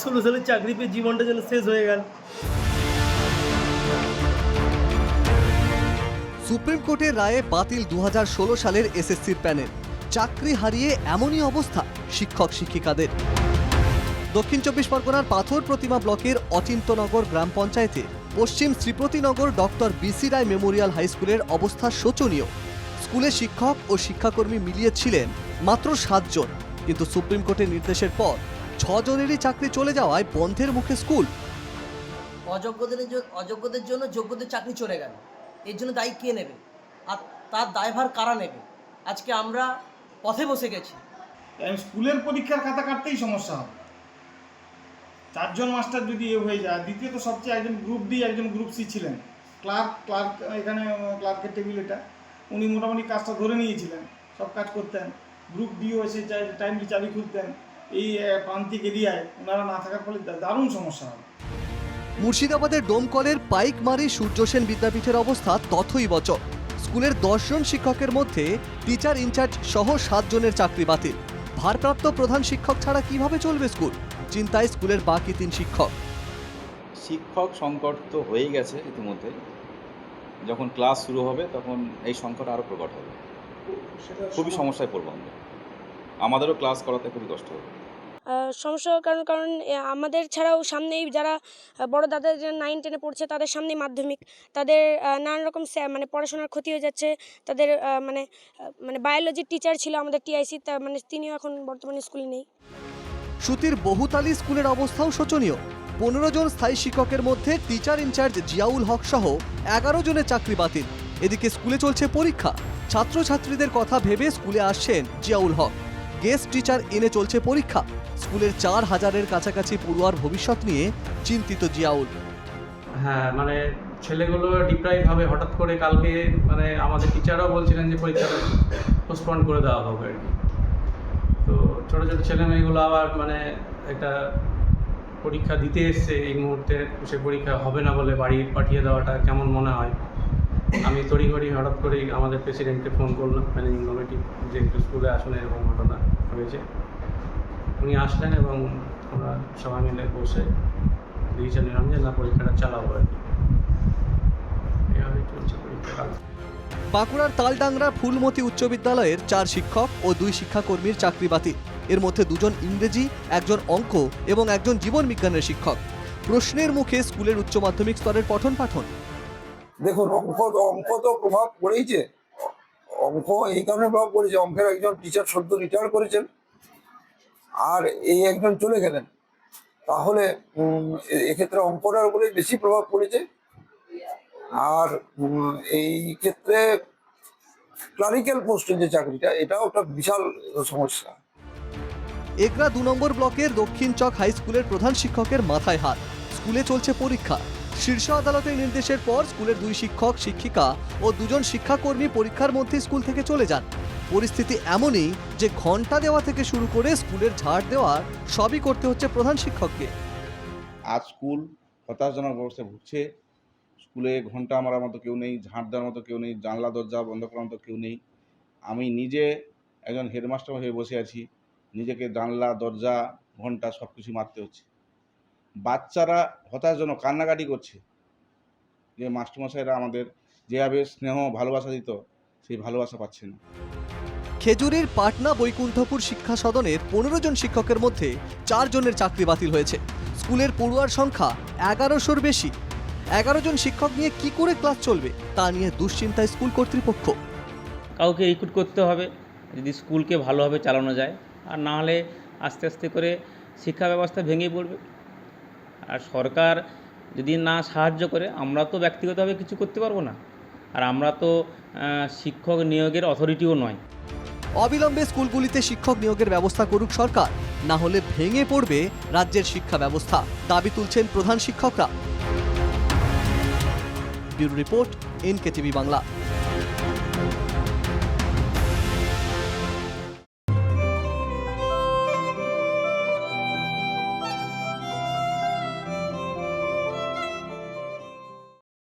ষোলো সালের চাকরি পেয়ে জীবনটা যেন শেষ হয়ে গেল। সুপ্রিম কোর্টের রায়ে বাতিল দু হাজার ষোলো সালের এসএসসির প্যানেল। চাকরি হারিয়ে এমনই অবস্থা শিক্ষক শিক্ষিকাদের। দক্ষিণ চব্বিশ পরগনার পাথর প্রতিমা ব্লকের অচিন্তনগর গ্রাম পঞ্চায়েতে পশ্চিম Shripatinagar doctor BC Roy memorial high স্কুলের অবস্থা শোচনীয়। স্কুলে শিক্ষক ও শিক্ষাকর্মী মিলিয়ে ছিলেন মাত্র সাতজন। কিন্তু সুপ্রিম কোর্টের নির্দেশের পর ছজনেরই চাকরি চলে যাওয়ায় বন্ধের মুখে স্কুল। অযোগ্যদের অযোগ্যদের জন্য যোগ্যদের চাকরি চলে গেল। এর জন্য দায়ী কে নেবে? আর তার দায়ভার কারা নেবে? আজকে আমরা পথে বসে গেছি। স্কুলের পরীক্ষার খাতা কাটতেই সমস্যা হবে। চারজন মাস্টার যদি এ হয়ে যায় দ্বিতীয়ত সবচেয়ে একজন গ্রুপ ডি একজন গ্রুপ সি ছিলেন। ক্লার্ক ক্লার্ক এখানে ক্লার্কের টেবিল এটা। উনি মোটামুটি কাজটা ধরে নিয়েছিলেন সব কাজ করতেন। গ্রুপ ডিও এসে টাইমলি চাবি খুলতেন এই প্রান্তিক এরিয়ায় ওনারা না থাকার ফলে দারুণ সমস্যা হবে। মুর্শিদাবাদের ডোমকলের পাইকমারি সূর্য সেন বিদ্যাপীঠের অবস্থা তথই বচ স্কুলের দশজন শিক্ষকের মধ্যে টিচার ইনচার্জ সহ সাতজনের চাকরি বাতিল। ভারপ্রাপ্ত প্রধান শিক্ষক ছাড়া কীভাবে চলবে স্কুল? চিন্তায় স্কুলের বাকি তিন শিক্ষক। শিক্ষক সংকট তো হয়েই গেছে ইতিমধ্যে। যখন ক্লাস শুরু হবে তখন এই সংকট আরও প্রকট হবে। খুবই সমস্যায় পড়ব আমরা। আমাদেরও ক্লাস করাতে খুবই কষ্ট হবে আহ, সমস্যার কারণ কারণ আমাদের ছাড়াও সামনেই যারা বড় দাদা যারা নাইন টেনে পড়ছে তাদের সামনেই মাধ্যমিক। তাদের নানান রকম মানে পড়াশোনার ক্ষতি হয়ে যাচ্ছে। তাদের মানে মানে বায়োলজির টিচার ছিল আমাদের টিআইসি তা মানে তিনিও এখন বর্তমানে স্কুলে নেই। সুতির বহুতালি স্কুলের অবস্থাও শোচনীয়। পনেরো জন স্থায়ী শিক্ষকের মধ্যে টিচার ইনচার্জ জিয়াউল হক সহ এগারো জনের চাকরি বাতিল। এদিকে স্কুলে চলছে পরীক্ষা। ছাত্রছাত্রীদের কথা ভেবে স্কুলে আসছেন জিয়াউল হক। গেস্ট টিচার এনে চলছে পরীক্ষা। স্কুলের চার হাজারের কাছাকাছি পড়ুয়ার ভবিষ্যৎ নিয়ে চিন্তিত জিয়াউল। হ্যাঁ মানে ছেলেগুলো ডিপ্রাইভ হবে, হঠাৎ করে কালকে মানে আমাদের টিচাররাও বলছিলেন যে পরীক্ষাটা পোস্টপন্ড করে দেওয়া হবে আর কি। তো ছোটো ছোটো ছেলে মেয়েগুলো আবার মানে একটা পরীক্ষা দিতে এসছে, এই মুহূর্তে সে পরীক্ষা হবে না বলে বাড়ি পাঠিয়ে দেওয়াটা কেমন মনে হয়? আমি তড়িঘড়ি হঠাৎ করেই আমাদের প্রেসিডেন্টকে ফোন করলাম ম্যানেজিং কমিটি যে একটু স্কুলে আসলে এরকম ঘটনা হয়েছে। উনি আসলেন এবং আমরা সবাই মিলে বসে ডিসিশন নিলাম যে না, পরীক্ষাটা চালাবো আর কি। চলছে পরীক্ষা কাল। বাঁকুড়ার তালডাংরা ফুলমতি উচ্চ বিদ্যালয়ের চার শিক্ষক ও দুই শিক্ষাকর্মীর চাকরি বাতিল। এর মধ্যে দুজন ইংরেজি, একজন অঙ্ক এবং একজন জীবন বিজ্ঞানের শিক্ষক। প্রশ্নের মুখে স্কুলের উচ্চ মাধ্যমিক স্তরের পঠন পাঠন দেখুন, অঙ্ক অঙ্ক তো প্রভাব পড়েইছে। অঙ্ক এই কারণে প্রভাব পড়েছে। অঙ্কের একজন টিচার সদ্য রিটায়ার করেছেন আর এই একজন চলে গেলেন। তাহলে এক্ষেত্রে অঙ্কটার উপরে বেশি প্রভাব পড়েছে। আর এই ক্ষেত্রে ক্লারিক্যাল পোস্টের যে চাকরিটা, এটাও একটা বিশাল সমস্যা। এগরা দু নম্বর ব্লকের দক্ষিণ চক হাই স্কুলের প্রধান শিক্ষকের মাথায় হাত। স্কুলে চলছে পরীক্ষা। শীর্ষ আদালতের নির্দেশের পর স্কুলের দুই শিক্ষক, শিক্ষিকা ও দুজন শিক্ষাকর্মী পরীক্ষার মধ্যে স্কুল থেকে চলে যান। পরিস্থিতি এমনই যে ঘণ্টা দেওয়া থেকে শুরু করে স্কুলের ঝাড় দেওয়া সবই করতে হচ্ছে প্রধান শিক্ষককে। আজ স্কুল হতাশজনক অবস্থায় ভুগছে। স্কুলে ঘণ্টা মারার মতো কেউ নেই ঝাঁট দেওয়ার মতো কেউ নেই, জানলা, দরজা বন্ধ করার মতো কেউ নেই। আমি নিজে একজন হেডমাস্টার হয়ে বসে আছি। নিজেকে জানলা, দরজা ঘণ্টা সব কিছু মারতে হচ্ছে। বাচ্চারা হতাশজনক কান্নাকাটি করছে। যে মাস্টারমশাইরা আমাদের যেভাবে স্নেহ ভালোবাসা দিত সেই ভালোবাসা পাচ্ছে না। খেজুরির পাটনা বৈকুণ্ঠপুর শিক্ষা সদনের পনেরো জন শিক্ষকের মধ্যে চারজনের চাকরি বাতিল হয়েছে। স্কুলের পড়ুয়ার সংখ্যা এগারোশোর বেশি। এগারো জন শিক্ষক নিয়ে কি করে ক্লাস চলবে তা নিয়ে দুশ্চিন্তায় স্কুল কর্তৃপক্ষ। কাউকে রিক্রুট করতে হবে যদি স্কুলকে ভালোভাবে চালানো যায়। আর না হলে আস্তে আস্তে করে শিক্ষা ব্যবস্থা ভেঙে পড়বে। আর সরকার যদি না সাহায্য করে, আমরা তো ব্যক্তিগতভাবে কিছু করতে পারব না। আর আমরা তো শিক্ষক নিয়োগের অথরিটিও নয়। অবিলম্বে স্কুলগুলিতে শিক্ষক নিয়োগের ব্যবস্থা করুক সরকার, না হলে ভেঙে পড়বে রাজ্যের শিক্ষা ব্যবস্থা, দাবি তুলছেন প্রধান শিক্ষকরা। Bureau report, NKTV Bangla.